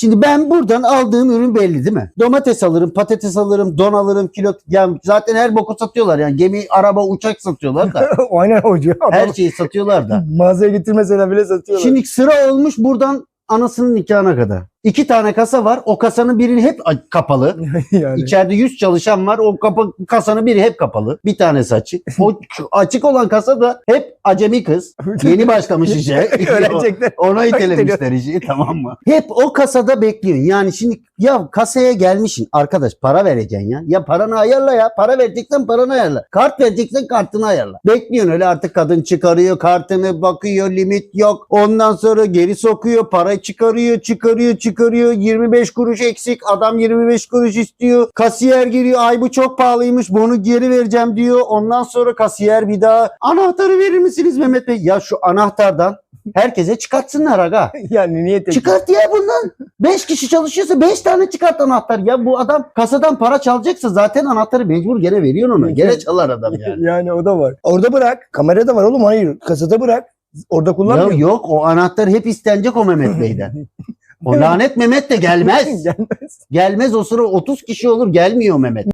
Şimdi ben buradan aldığım ürün belli değil mi? Domates alırım, patates alırım, don alırım, kilo. Yani zaten her boku satıyorlar yani. Gemi, araba, uçak satıyorlar da. Aynen hoca. her şeyi satıyorlar da. mağazaya getirmeseler bile satıyorlar. Şimdi sıra olmuş buradan anasının nikahına kadar. İki tane kasa var. O kasanın biri hep kapalı. yani. İçeride 100 çalışan var. O kapa, kasanın biri hep kapalı. Bir tanesi açık. O açık olan kasa da hep acemi kız. Yeni başlamış işe. Öğrenecekler. Ona itelemişler işi tamam mı? Hep o kasada bekliyorsun. Yani şimdi ya kasaya gelmişsin arkadaş para vereceksin ya. Ya paranı ayarla ya. Para vereceksen paranı ayarla. Kart vereceksen kartını ayarla. Bekliyorsun öyle artık kadın çıkarıyor kartını bakıyor limit yok. Ondan sonra geri sokuyor para çıkarıyor çıkarıyor çıkarıyor. 25 kuruş eksik adam 25 kuruş istiyor. Kasiyer giriyor ay bu çok pahalıymış bunu geri vereceğim diyor. Ondan sonra kasiyer bir daha anahtarı verir misiniz Mehmet Bey? Ya şu anahtardan herkese çıkartsınlar aga. yani niye tek? Çıkart ya bundan. 5 kişi çalışıyorsa 5 tane çıkart anahtar. Ya bu adam kasadan para çalacaksa zaten anahtarı mecbur gene veriyorsun ona. Gene çalar adam yani. yani o da var. Orada bırak. Kamerada var oğlum hayır. Kasada bırak. Orada ya kullanmıyor. yok o anahtar hep istenecek o Mehmet Bey'den. O lanet Mehmet de gelmez. Gelmez. Gelmez o sıra 30 kişi olur gelmiyor Mehmet.